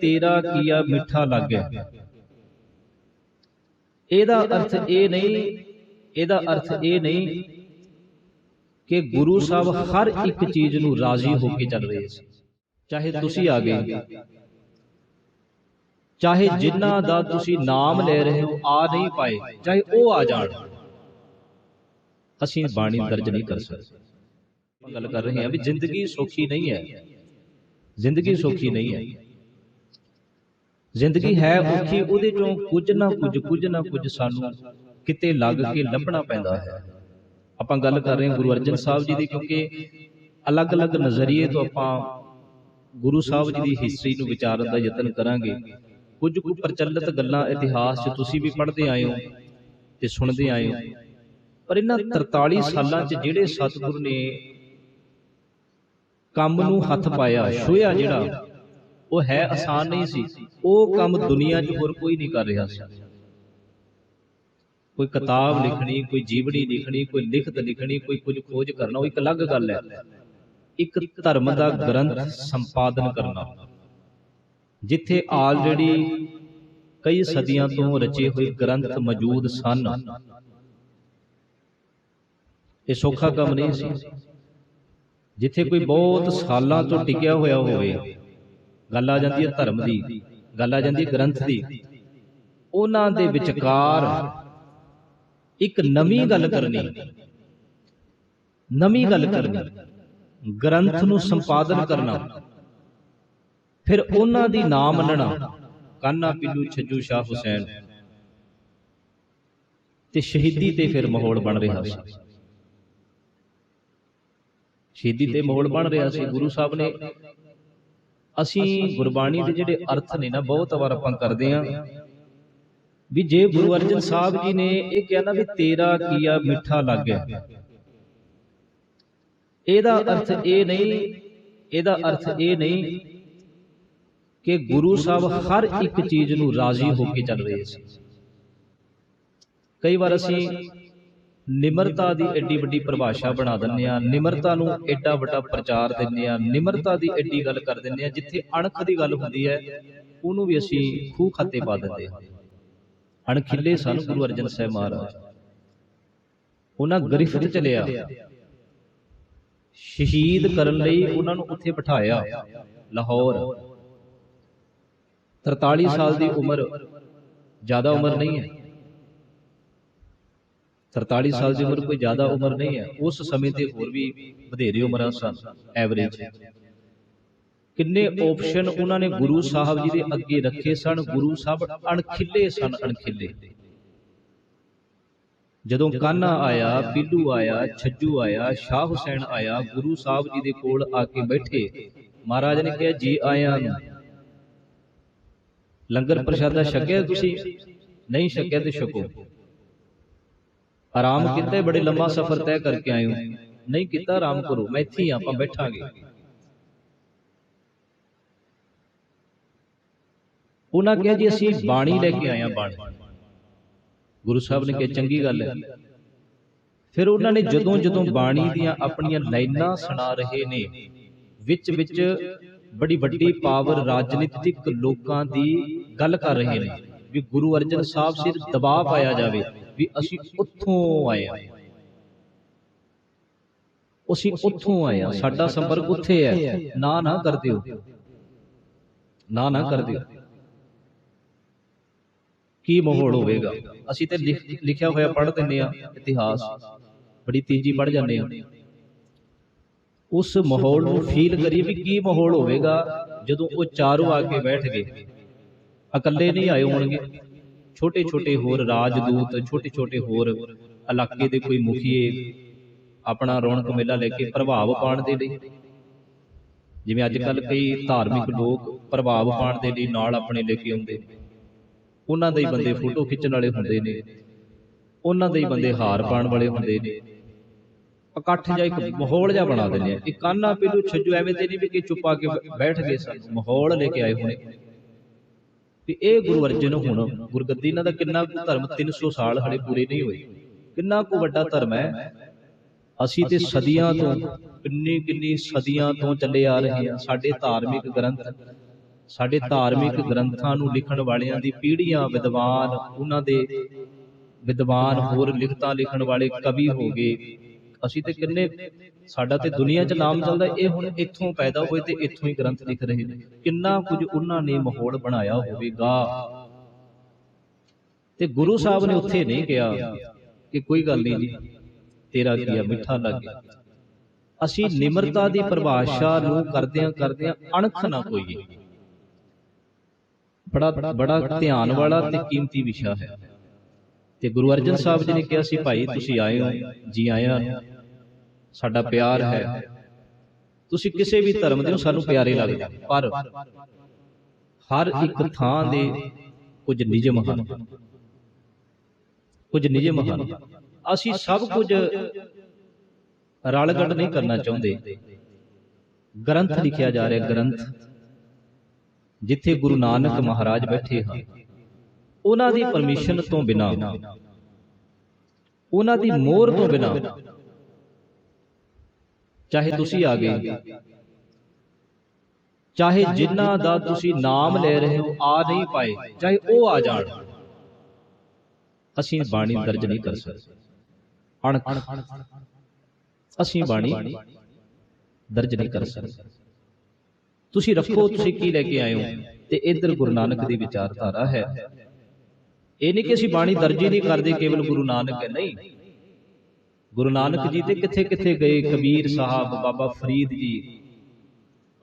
ਤੇਰਾ ਕੀਆ ਮਿੱਠਾ ਲੱਗਿਆ ਇਹਦਾ ਅਰਥ ਇਹ ਨਹੀਂ, ਇਹਦਾ ਅਰਥ ਇਹ ਨਹੀਂ ਕਿ ਗੁਰੂ ਸਾਹਿਬ ਹਰ ਇੱਕ ਚੀਜ਼ ਨੂੰ ਰਾਜ਼ੀ ਹੋ ਕੇ ਚੱਲ ਰਹੇ ਸੀ। ਚਾਹੇ ਤੁਸੀਂ ਆ ਗਏ, ਚਾਹੇ ਜਿਨ੍ਹਾਂ ਦਾ ਤੁਸੀਂ ਨਾਮ ਲੈ ਰਹੇ ਹੋ ਆ ਨਹੀਂ ਪਾਏ, ਚਾਹੇ ਉਹ ਆ ਜਾਣ, ਅਸੀਂ ਬਾਣੀ ਦਰਜ ਨਹੀਂ ਕਰ ਸਕਦੇ। ਗੱਲ ਕਰ ਰਹੇ ਹਾਂ ਵੀ ਜ਼ਿੰਦਗੀ ਸੌਖੀ ਨਹੀਂ ਹੈ। ਜ਼ਿੰਦਗੀ ਸੌਖੀ ਨਹੀਂ ਹੈ। ਜ਼ਿੰਦਗੀ ਹੈ ਔਖੀ ਉਹਦੇ ਚੋਂ ਕੁਝ ਨਾ ਕੁਝ ਕੁਝ ਨਾ ਕੁਝ ਸਾਨੂੰ ਕਿਤੇ ਲੱਗ ਕੇ ਲੱਭਣਾ ਪੈਂਦਾ ਹੈ। ਆਪਾਂ ਗੱਲ ਕਰ ਰਹੇ ਹਾਂ ਗੁਰੂ ਅਰਜਨ ਸਾਹਿਬ ਜੀ ਦੀ ਕਿਉਂਕਿ ਅਲੱਗ-ਅਲੱਗ ਨਜ਼ਰੀਏ ਤੋਂ ਆਪਾਂ ਗੁਰੂ ਸਾਹਿਬ ਜੀ ਦੀ ਹਿਸਟਰੀ ਨੂੰ ਵਿਚਾਰਨ ਦਾ ਯਤਨ ਕਰਾਂਗੇ। ਕੁਝ ਕੁ ਪ੍ਰਚਲਿਤ ਗੱਲਾਂ ਇਤਿਹਾਸ 'ਚ ਤੁਸੀਂ ਵੀ ਪੜ੍ਹਦੇ ਆਏ ਹੋ ਤੇ ਸੁਣਦੇ ਆਏ ਹੋ। ਪਰ ਇਹਨਾਂ 43 ਸਾਲਾਂ 'ਚ ਜਿਹੜੇ ਸਤਿਗੁਰੂ ਨੇ ਕੰਮ ਨੂੰ ਹੱਥ ਪਾਇਆ ਛੋਇਆ ਜਿਹੜਾ ਉਹ ਹੈ ਆਸਾਨ ਨਹੀਂ ਸੀ। ਉਹ ਕੰਮ ਦੁਨੀਆ 'ਚ ਹੋਰ ਕੋਈ ਨਹੀਂ ਕਰ ਰਿਹਾ ਸੀ। ਕੋਈ ਕਿਤਾਬ ਲਿਖਣੀ ਕੋਈ ਜੀਵਨੀ ਲਿਖਣੀ ਕੋਈ ਲਿਖਤ ਲਿਖਣੀ ਕੋਈ ਕੁਝ ਖੋਜ ਕਰਨਾ ਉਹ ਇੱਕ ਅਲੱਗ ਗੱਲ ਹੈ। ਇੱਕ ਧਰਮ ਦਾ ਗ੍ਰੰਥ ਸੰਪਾਦਨ ਕਰਨਾ। ਜਿੱਥੇ ਆਲਰੇਡੀ ਕਈ ਸਦੀਆਂ ਤੋਂ ਰਚੇ ਹੋਏ ਗ੍ਰੰਥ ਮੌਜੂਦ ਸਨ। ਇਹ ਸੌਖਾ ਕੰਮ ਨਹੀਂ ਸੀ। ਜਿੱਥੇ ਕੋਈ ਬਹੁਤ ਸਾਲਾਂ ਤੋਂ ਟਿਕਿਆ ਹੋਇਆ ਹੋਵੇ। ਗੱਲ ਆ ਜਾਂਦੀ ਹੈ ਧਰਮ ਦੀ ਗੱਲ ਆ ਜਾਂਦੀ ਹੈ ਗ੍ਰੰਥ ਦੀ। ਉਹਨਾਂ ਦੇ ਵਿਚਕਾਰ ਇੱਕ ਨਵੀਂ ਗੱਲ ਕਰਨੀ। ਨਵੀਂ ਗੱਲ ਕਰਨੀ। ਗ੍ਰੰਥ ਨੂੰ ਸੰਪਾਦਨ ਕਰਨਾ। ਫਿਰ ਉਹਨਾਂ ਦੀ ਨਾਮ ਮੰਨਣਾ। ਕਾਨਾ ਪਿੱਲੂ ਛੱਜੂ ਸ਼ਾਹ ਹੁਸੈਨ। ਤੇ ਸ਼ਹੀਦੀ ਤੇ ਫਿਰ ਮਾਹੌਲ ਬਣ ਰਿਹਾ ਸੀ। ਸ਼ਹੀਦੀ ਤੇ ਮਾਹੌਲ ਬਣ ਰਿਹਾ ਸੀ। ਗੁਰੂ ਸਾਹਿਬ ਨੇ ਅਸੀਂ ਗੁਰਬਾਣੀ ਦੇ ਜਿਹੜੇ ਅਰਥ ਨੇ ਨਾ ਬਹੁਤ ਵਾਰ ਆਪਾਂ ਕਰਦੇ ਆਂ ਵੀ ਜੇ ਗੁਰੂ ਅਰਜਨ ਸਾਹਿਬ ਜੀ ਨੇ ਇਹ ਕਿਹਾ ਨਾ ਵੀ ਤੇਰਾ ਕੀਆ ਮਿੱਠਾ ਲੱਗਿਆ ਇਹਦਾ ਅਰਥ ਇਹ ਨਹੀਂ ਇਹਦਾ ਅਰਥ ਇਹ ਨਹੀਂ ਕਿ ਗੁਰੂ ਸਾਹਿਬ ਹਰ ਇੱਕ ਚੀਜ਼ ਨੂੰ ਰਾਜ਼ੀ ਹੋ ਕੇ ਚੱਲ ਰਹੇ ਸੀ। ਕਈ ਵਾਰ ਅਸੀਂ ਨਿਮਰਤਾ ਦੀ ਐਡੀ ਵੱਡੀ ਪਰਿਭਾਸ਼ਾ ਬਣਾ ਦਿੰਨੇ ਆ ਨਿਮਰਤਾ ਨੂੰ ਐਡਾ ਵੱਡਾ ਪ੍ਰਚਾਰ ਦਿੰਨੇ ਆ ਨਿਮਰਤਾ ਦੀ ਐਡੀ ਗੱਲ ਕਰ ਦਿੰਨੇ ਆ ਜਿੱਥੇ ਅਣਖ ਦੀ ਗੱਲ ਹੁੰਦੀ ਹੈ ਉਹਨੂੰ ਵੀ ਅਸੀਂ ਖੂਹ ਖਾਤੇ ਪਾ ਦਿੰਦੇ ਹਾਂ। ਅਣਖਿੱਲੇ ਸਨ ਗੁਰੂ ਅਰਜਨ ਸਾਹਿਬ ਮਹਾਰਾਜ ਉਹਨਾਂ ਗ੍ਰਿਫਤ ਚ ਲਿਆ ਸ਼ਹੀਦ ਕਰਨ ਲਈ ਉਹਨਾਂ ਨੂੰ ਉੱਥੇ ਬਿਠਾਇਆ। ਲਾਹੌਰ। 43 ਸਾਲ ਦੀ ਉਮਰ। ਜ਼ਿਆਦਾ ਉਮਰ ਨਹੀਂ ਹੈ। 43 ਸਾਲ ਦੀ ਉਮਰ ਕੋਈ ਜ਼ਿਆਦਾ ਉਮਰ ਨਹੀਂ ਹੈ। ਉਸ ਸਮੇਂ ਤੇ ਹੋਰ ਵੀ ਵਧੇਰੇ ਉਮਰਾਂ ਸਨ ਐਵਰੇਜ ਕਿੰਨੇ ਆਪਸ਼ਨ ਉਹਨਾਂ ਨੇ ਗੁਰੂ ਸਾਹਿਬ ਜੀ ਦੇ ਅੱਗੇ ਰੱਖੇ ਸਨ। ਗੁਰੂ ਸਾਹਿਬ ਅਣਖਿੱਲੇ ਸਨ, ਅਣਖਿੱਲੇ। ਜਦੋਂ ਕਾਨਾ ਆਇਆ, ਪੀਲੂ ਆਇਆ, ਛੱਜੂ ਆਇਆ, ਸ਼ਾਹ ਹੁਸੈਨ ਆਇਆ, ਗੁਰੂ ਸਾਹਿਬ ਜੀ ਦੇ ਕੋਲ ਆ ਕੇ ਬੈਠੇ। ਮਹਾਰਾਜ ਨੇ ਕਿਹਾ, ਜੀ ਆਇਆਂ ਨੂੰ। ਲੰਗਰ ਪ੍ਰਸ਼ਾਦਾ ਛਕਿਆ ਤੁਸੀਂ? ਨਹੀਂ ਛਕਿਆ ਤੇ ਛਕੋ। ਆਰਾਮ ਕੀਤਾ ਬੜੇ ਲੰਮਾ ਸਫ਼ਰ ਤੈਅ ਕਰਕੇ ਆਏ ਹੋ। ਨਹੀਂ ਕੀਤਾ ਆਰਾਮ ਕਰੋ। ਮੈਂ ਇੱਥੇ ਹੀ ਆਪਾਂ ਬੈਠਾਂਗੇ। ਉਹਨਾਂ ਕਿਹਾ ਜੀ ਅਸੀਂ ਬਾਣੀ ਲੈ ਕੇ ਆਏ ਆ ਬਾਣੀ। ਗੁਰੂ ਸਾਹਿਬ ਨੇ ਕਿਹਾ ਚੰਗੀ ਗੱਲ ਹੈ। ਫਿਰ ਉਹਨਾਂ ਨੇ ਜਦੋਂ ਜਦੋਂ ਬਾਣੀ ਦੀਆਂ ਆਪਣੀਆਂ ਲਾਈਨਾਂ ਸੁਣਾ ਰਹੇ ਨੇ ਵਿੱਚ ਵਿੱਚ ਬੜੀ ਵੱਡੀ ਪਾਵਰ ਰਾਜਨੀਤਿਕ ਲੋਕਾਂ ਦੀ ਗੱਲ ਕਰ ਰਹੇ ਨੇ ਵੀ ਗੁਰੂ ਅਰਜਨ ਸਾਹਿਬ ਸਿਰ ਦਬਾਅ ਪਾਇਆ ਜਾਵੇ। ਵੀ ਅਸੀਂ ਉੱਥੋਂ ਆਏ ਆ ਅਸੀਂ ਉੱਥੋਂ ਆਏ ਆ ਸਾਡਾ ਸੰਪਰਕ ਉੱਥੇ ਹੈ। ਨਾ ਨਾ ਕਰ ਦਿਓ। ਨਾ ਨਾ ਕਰ ਦਿਓ। ਕੀ ਮਾਹੌਲ ਹੋਵੇਗਾ? ਅਸੀਂ ਤੇ ਲਿਖਿਆ ਹੋਇਆ ਪੜ੍ਹ ਦਿੰਨੇ ਆ ਇਤਿਹਾਸ। ਬੜੀ ਤੇਜ਼ੀ ਪੜ੍ਹ ਜਾਂਦੇ ਆ ਉਸ ਮਾਹੌਲ ਨੂੰ ਫੀਲ ਕਰੀਏ ਵੀ ਕੀ ਮਾਹੌਲ ਹੋਵੇਗਾ ਜਦੋਂ ਉਹ ਚਾਰੋਂ ਆ ਕੇ ਬੈਠ ਗਏ। ਇਕੱਲੇ ਨਹੀਂ ਆਏ ਹੋਣਗੇ। ਛੋਟੇ ਛੋਟੇ ਹੋਰ ਰਾਜਦੂਤ ਛੋਟੇ ਛੋਟੇ ਹੋਰ ਇਲਾਕੇ ਦੇ ਕੋਈ ਮੁਖੀਏ ਆਪਣਾ ਰੌਣਕ ਮੇਲਾ ਲੈ ਕੇ ਪ੍ਰਭਾਵ ਪਾਉਣ ਦੇ ਲਈ। ਜਿਵੇਂ ਅੱਜ ਕੱਲ ਕਈ ਧਾਰਮਿਕ ਲੋਕ ਪ੍ਰਭਾਵ ਪਾਉਣ ਦੇ ਲਈ ਨਾਲ ਆਪਣੇ ਲੈ ਕੇ ਆਉਂਦੇ ਉਹਨਾਂ ਦੇ ਹੀ ਬੰਦੇ ਫੋਟੋ ਖਿੱਚਣ ਵਾਲੇ ਹੁੰਦੇ ਨੇ। ਉਹਨਾਂ ਦੇ ਹੀ ਬੰਦੇ ਹਾਰ ਪਾਉਣ ਵਾਲੇ ਹੁੰਦੇ ਨੇ। ਇਕੱਠ ਜਾਂ ਇੱਕ ਮਾਹੌਲ ਜਿਹਾ ਬਣਾ ਦਿੰਦੇ ਆ। ਇਹ ਕਾਨਾ ਪੀਲੂ ਛੱਜੂ ਐਵੇਂ ਤੇ ਨਹੀਂ ਵੀ ਕਿ ਚੁੱਪਾ ਕੇ ਬੈਠ ਗਏ ਸਨ। ਮਾਹੌਲ ਲੈ ਕੇ ਆਏ ਹੋਣੇ। ਵੀ ਇਹ ਗੁਰੂ ਅਰਜਨ ਹੁਣ ਗੁਰਗੱਦੀ ਇਹਨਾਂ ਦਾ ਕਿੰਨਾ ਕੁ ਧਰਮ 300 ਸਾਲ ਹਲੇ ਪੂਰੇ ਨਹੀਂ ਹੋਏ। ਕਿੰਨਾ ਕੁ ਵੱਡਾ ਧਰਮ ਹੈ। ਅਸੀਂ ਤੇ ਸਦੀਆਂ ਤੋਂ ਕਿੰਨੀ ਕਿੰਨੀ ਸਦੀਆਂ ਤੋਂ ਚੱਲੇ ਆ ਰਹੇ ਹਾਂ। ਸਾਡੇ ਧਾਰਮਿਕ ਗ੍ਰੰਥ ਸਾਡੇ ਧਾਰਮਿਕ ਗ੍ਰੰਥਾਂ ਨੂੰ ਲਿਖਣ ਵਾਲਿਆਂ ਦੀ ਪੀੜ੍ਹੀਆਂ ਵਿਦਵਾਨ ਉਹਨਾਂ ਦੇ ਵਿਦਵਾਨ ਹੋਰ ਲਿਖਤਾਂ ਲਿਖਣ ਵਾਲੇ ਕਵੀ ਹੋ ਗਏ। ਅਸੀਂ ਤੇ ਕਿੰਨੇ ਸਾਡਾ ਤੇ ਦੁਨੀਆ 'ਚ ਨਾਮ ਚੱਲਦਾ ਇਹ ਹੁਣ ਇੱਥੋਂ ਪੈਦਾ ਹੋਏ ਤੇ ਇੱਥੋਂ ਹੀ ਗ੍ਰੰਥ ਲਿਖ ਰਹੇ ਨੇ। ਕਿੰਨਾ ਕੁਝ ਉਹਨਾਂ ਨੇ ਮਾਹੌਲ ਬਣਾਇਆ ਹੋਵੇਗਾ। ਤੇ ਗੁਰੂ ਸਾਹਿਬ ਨੇ ਉੱਥੇ ਨਹੀਂ ਕਿਹਾ ਕਿ ਕੋਈ ਗੱਲ ਨਹੀਂ ਜੀ ਤੇਰਾ ਕੀ ਆ ਮਿੱਠਾ ਲੱਗ ਅਸੀਂ ਨਿਮਰਤਾ ਦੀ ਪਰਿਭਾਸ਼ਾ ਨੂੰ ਕਰਦਿਆਂ ਕਰਦਿਆਂ ਅਣਖ ਨਾ ਕੋਈਏ ਬੜਾ ਬੜਾ ਧਿਆਨ ਵਾਲਾ ਤੇ ਕੀਮਤੀ ਵਿਸ਼ਾ ਹੈ। ਤੇ ਗੁਰੂ ਅਰਜਨ ਸਾਹਿਬ ਜੀ ਨੇ ਕਿਹਾ ਸੀ ਭਾਈ ਤੁਸੀਂ ਆਏ ਹੋ ਜੀ ਆਇਆਂ ਨੂੰ। ਸਾਡਾ ਪਿਆਰ ਹੈ। ਤੁਸੀਂ ਕਿਸੇ ਵੀ ਧਰਮ ਦੇ ਹੋ, ਸਾਨੂੰ ਪਿਆਰੇ ਲੱਗਦੇ ਪਰ ਹਰ ਇੱਕ ਥਾਂ ਦੇ ਕੁਝ ਨਿਯਮ ਹਨ। ਕੁਝ ਨਿਯਮ ਹਨ। ਅਸੀਂ ਸਭ ਕੁਝ ਰਲਗੜ ਨਹੀਂ ਕਰਨਾ ਚਾਹੁੰਦੇ। ਗ੍ਰੰਥ ਲਿਖਿਆ ਜਾ ਰਿਹਾ, ਗ੍ਰੰਥ। ਜਿੱਥੇ ਗੁਰੂ ਨਾਨਕ ਮਹਾਰਾਜ ਬੈਠੇ ਹਨ। ਉਹਨਾਂ ਦੀ ਪਰਮਿਸ਼ਨ ਤੋਂ ਬਿਨਾ, ਉਹਨਾਂ ਦੀ ਮੋਹਰ ਤੋਂ ਬਿਨਾ ਚਾਹੇ ਤੁਸੀਂ ਆ ਗਏ। ਚਾਹੇ ਜਿਨ੍ਹਾਂ ਦਾ ਤੁਸੀਂ ਨਾਮ ਲੈ ਰਹੇ ਹੋ ਆ ਨਹੀਂ ਪਾਏ। ਚਾਹੇ ਉਹ ਆ ਜਾਣ। ਅਸੀਂ ਬਾਣੀ ਦਰਜ ਨਹੀਂ ਕਰ ਸਕਦੇ। ਅਣਖ। ਅਸੀਂ ਬਾਣੀ ਦਰਜ ਨਹੀਂ ਕਰ ਸਕਦੇ। ਤੁਸੀਂ ਰੱਖੋ ਤੁਸੀਂ ਕੀ ਲੈ ਕੇ ਆਏ ਹੋ? ਤੇ ਇੱਧਰ ਗੁਰੂ ਨਾਨਕ ਦੀ ਵਿਚਾਰਧਾਰਾ ਹੈ। ਇਹ ਨਹੀਂ ਕਿ ਅਸੀਂ ਬਾਣੀ ਦਰਜ ਹੀ ਨਹੀਂ ਕਰਦੇ ਕੇਵਲ ਗੁਰੂ ਨਾਨਕ ਹੈ। ਨਹੀਂ। ਗੁਰੂ ਨਾਨਕ ਜੀ ਤੇ ਕਿੱਥੇ ਕਿੱਥੇ ਗਏ ਕਬੀਰ ਸਾਹਿਬ, ਬਾਬਾ ਫਰੀਦ ਜੀ।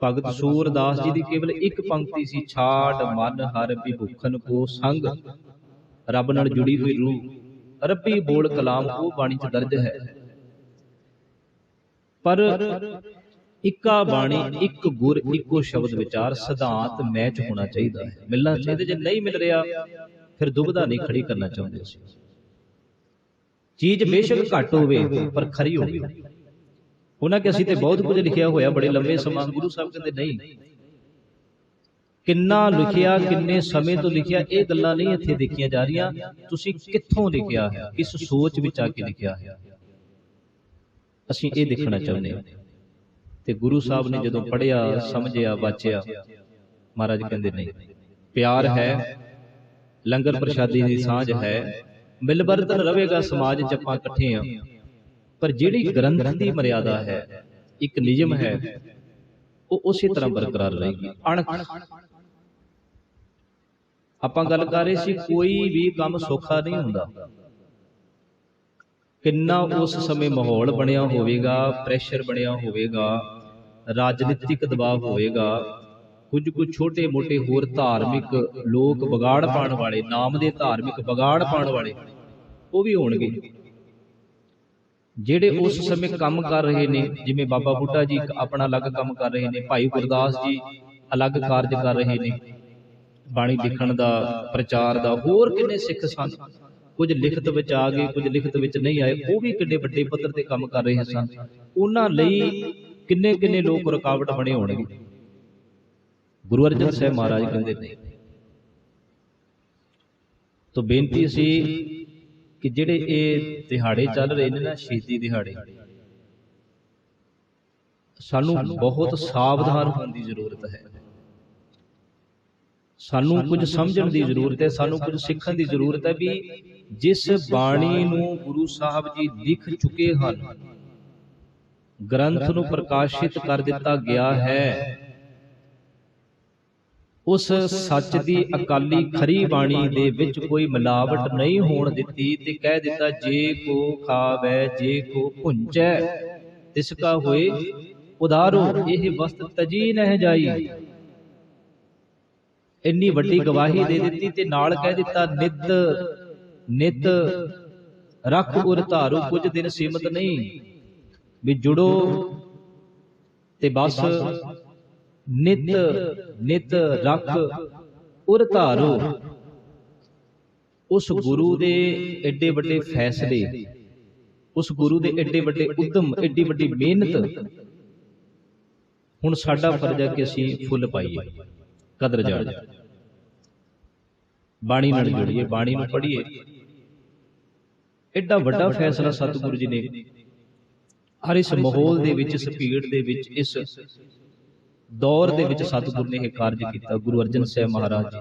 ਭਗਤ ਸੂਰਦਾਸ ਜੀ ਦੀ ਕੇਵਲ ਇੱਕ ਪੰਕਤੀ ਸੀ, ਛਾੜ ਮਨ ਹਰ ਵਿਭੁਖਨ ਕੋ ਸੰਗ। ਰੱਬ ਨਾਲ ਜੁੜੀ ਹੋਈ ਰੂਹ, ਰੱਬੀ ਬੋਲ ਕਲਾਮ ਉਹ ਬਾਣੀ ਚ ਦਰਜ ਹੈ। ਪਰ ਇੱਕਾ ਬਾਣੀ, ਇੱਕ ਗੁਰ, ਇੱਕੋ ਸ਼ਬਦ ਵਿਚਾਰ ਸਿਧਾਂਤ ਮੈਚ ਹੋਣਾ ਚਾਹੀਦਾ ਹੈ। ਮਿਲਣਾ ਚਾਹੀਦਾ, ਜੇ ਨਹੀਂ ਮਿਲ ਰਿਹਾ, ਫਿਰ ਦੁਬਦਾ ਨਹੀਂ ਖੜੀ ਕਰਨਾ ਚਾਹੁੰਦੇ ਸੀ ਚੀਜ਼ ਬੇਸ਼ੱਕ ਘੱਟ ਹੋਵੇ ਪਰ ਖਰੀ ਹੋਵੇ। ਉਹਨਾਂ ਕਿ ਅਸੀਂ ਤੇ ਬਹੁਤ ਕੁਝ ਲਿਖਿਆ ਹੋਇਆ ਬੜੇ ਲੰਬੇ ਸਮਾਂ ਗੁਰੂ ਸਾਹਿਬ ਕਹਿੰਦੇ ਨਹੀਂ। ਕਿੰਨਾ ਲਿਖਿਆ ਕਿੰਨੇ ਸਮੇਂ ਤੋਂ ਲਿਖਿਆ ਇਹ ਗੱਲਾਂ ਨਹੀਂ ਇੱਥੇ ਦੇਖੀਆਂ ਜਾ ਰਹੀਆਂ। ਤੁਸੀਂ ਕਿੱਥੋਂ ਲਿਖਿਆ ਹੈ? ਕਿਸ ਸੋਚ ਵਿੱਚ ਆ ਕੇ ਲਿਖਿਆ ਹੈ। ਅਸੀਂ ਇਹ ਦੇਖਣਾ ਚਾਹੁੰਦੇ ਹਾਂ। ਤੇ ਗੁਰੂ ਸਾਹਿਬ ਨੇ ਜਦੋਂ ਪੜਿਆ ਸਮਝਿਆ ਵਾਚਿਆ ਮਹਾਰਾਜ ਕਹਿੰਦੇ ਨਹੀਂ ਪਿਆਰ ਹੈ ਲੰਗਰ ਪ੍ਰਸ਼ਾਦੀ ਦੀ ਸਾਂਝ ਹੈ। ਮਿਲਵਰਤਨ ਰਹੇਗਾ ਸਮਾਜ ਚ ਆਪਾਂ ਇਕੱਠੇ ਆ। ਪਰ ਜਿਹੜੀ ਗ੍ਰੰਥ ਦੀ ਮਰਿਆਦਾ ਹੈ, ਇੱਕ ਨਿਯਮ ਹੈ, ਉਹ ਉਸੇ ਤਰ੍ਹਾਂ ਬਰਕਰਾਰ ਰਹੇਗੀ। ਅਣਖ। ਆਪਾਂ ਗੱਲ ਕਰ ਰਹੇ ਸੀ, ਕੋਈ ਵੀ ਕੰਮ ਸੌਖਾ ਨਹੀਂ ਹੁੰਦਾ। ਕਿੰਨਾ ਉਸ ਸਮੇਂ ਮਾਹੌਲ ਬਣਿਆ ਹੋਵੇਗਾ ਪ੍ਰੈਸ਼ਰ ਬਣਿਆ ਹੋਵੇਗਾ, ਰਾਜਨੀਤਿਕ ਦਬਾਅ ਹੋਵੇਗਾ। ਕੁਝ ਕੁ ਛੋਟੇ ਮੋਟੇ ਹੋਰ ਧਾਰਮਿਕ ਲੋਕ ਵਿਗਾੜ ਪਾਉਣ ਵਾਲੇ, ਨਾਮ ਦੇ ਧਾਰਮਿਕ ਵਿਗਾੜ ਪਾਉਣ ਵਾਲੇ ਉਹ ਵੀ ਹੋਣਗੇ। ਜਿਹੜੇ ਉਸ ਸਮੇਂ ਕੰਮ ਕਰ ਰਹੇ ਨੇ ਜਿਵੇਂ ਬਾਬਾ ਬੁੱਢਾ ਜੀ ਆਪਣਾ ਅਲੱਗ ਕੰਮ ਕਰ ਰਹੇ ਨੇ ਭਾਈ ਗੁਰਦਾਸ ਜੀ ਅਲੱਗ ਕਾਰਜ ਕਰ ਰਹੇ ਨੇ। ਬਾਣੀ ਲਿਖਣ ਦਾ ਪ੍ਰਚਾਰ ਦਾ ਹੋਰ ਕਿੰਨੇ ਸਿੱਖ ਸਨ? ਕੁਝ ਲਿਖਤ ਵਿੱਚ ਆ ਗਏ ਕੁਝ ਲਿਖਤ ਵਿੱਚ ਨਹੀਂ ਆਏ ਉਹ ਵੀ ਕਿੰਨੇ ਵੱਡੇ ਪੱਧਰ ਤੇ ਕੰਮ ਕਰ ਰਹੇ ਸਨ। ਉਹਨਾਂ ਲਈ ਕਿੰਨੇ ਕਿੰਨੇ ਲੋਕ ਰੁਕਾਵਟ ਬਣੇ ਹੋਣਗੇ? ਗੁਰੂ ਅਰਜਨ ਸਾਹਿਬ ਮਹਾਰਾਜ ਕਹਿੰਦੇ ਨਹੀਂ ਤੋਂ ਬੇਨਤੀ ਸੀ ਕਿ ਜਿਹੜੇ ਇਹ ਦਿਹਾੜੇ ਚੱਲ ਰਹੇ ਨੇ ਨਾ ਸ਼ਹੀਦੀ ਦਿਹਾੜੇ। ਸਾਨੂੰ ਬਹੁਤ ਸਾਵਧਾਨ ਹੋਣ ਦੀ ਜ਼ਰੂਰਤ ਹੈ। ਸਾਨੂੰ ਕੁਝ ਸਮਝਣ ਦੀ ਜ਼ਰੂਰਤ ਹੈ ਸਾਨੂੰ ਕੁਝ ਸਿੱਖਣ ਦੀ ਜ਼ਰੂਰਤ ਹੈ ਵੀ ਜਿਸ ਬਾਣੀ ਨੂੰ ਗੁਰੂ ਸਾਹਿਬ ਜੀ ਲਿਖ ਚੁੱਕੇ ਹਨ। ਗ੍ਰੰਥ ਨੂੰ ਪ੍ਰਕਾਸ਼ਿਤ ਕਰ ਦਿੱਤਾ ਗਿਆ ਹੈ। ਉਸ ਸੱਚ ਦੀ ਅਕਾਲੀ ਖਰੀ ਬਾਣੀ ਦੇ ਵਿੱਚ ਕੋਈ ਮਿਲਾਵਟ ਨਹੀਂ ਹੋਣ ਦਿੱਤੀ ਤੇ ਕਹਿ ਦਿੱਤਾ, ਜੇ ਕੋ ਖਾਵੇ, ਜੇ ਕੋ ਭੁੰਜੈ, ਤਿਸ ਕਾ ਹੋਏ ਉਦਾਰੋ ਇਹ ਵਸਤ ਤਜੀ ਨਹਿ ਜਾਈ। ਇੰਨੀ ਵੱਡੀ ਗਵਾਹੀ ਦੇ ਦਿੱਤੀ ਤੇ ਨਾਲ ਕਹਿ ਦਿੱਤਾ, ਨਿਤ ਨਿਤ ਰੱਖ ਉਰ ਧਾਰੂ, ਕੁਝ ਦਿਨ ਸੀਮਤ ਨਹੀਂ। ਵੀ ਜੁੜੋ ਤੇ ਬਸ ਨਿਤ ਨਿਤ ਰੱਖ ਉਰ ਧਾਰੋ ਉਸ ਗੁਰੂ ਦੇ ਐਡੇ ਵੱਡੇ ਫੈਸਲੇ, ਉਸ ਗੁਰੂ ਦੇ ਐਡੇ ਵੱਡੇ ਉਦਮ ਐਡੀ ਵੱਡੀ ਮਿਹਨਤ, ਹੁਣ ਸਾਡਾ ਫਰਜ਼ ਹੈ ਕਿ ਅਸੀਂ ਫੁੱਲ ਪਾਈਏ, ਕਦਰ ਜਾਣ ਬਾਣੀ ਨਾਲ ਜੁੜੀਏ, ਬਾਣੀ ਨੂੰ ਪੜ੍ਹੀਏ। ਐਡਾ ਵੱਡਾ ਫੈਸਲਾ ਸਤਿਗੁਰੂ ਜੀ ਨੇ। ਹਰ ਇਸ ਮਾਹੌਲ ਦੇ ਵਿੱਚ ਇਸ ਭੀੜ ਦੇ ਵਿੱਚ, ਇਸ ਦੌਰ ਦੇ ਵਿੱਚ ਸਤਿਗੁਰ ਨੇ ਇਹ ਕਾਰਜ ਕੀਤਾ ਗੁਰੂ ਅਰਜਨ ਸਾਹਿਬ ਮਹਾਰਾਜ ਜੀ।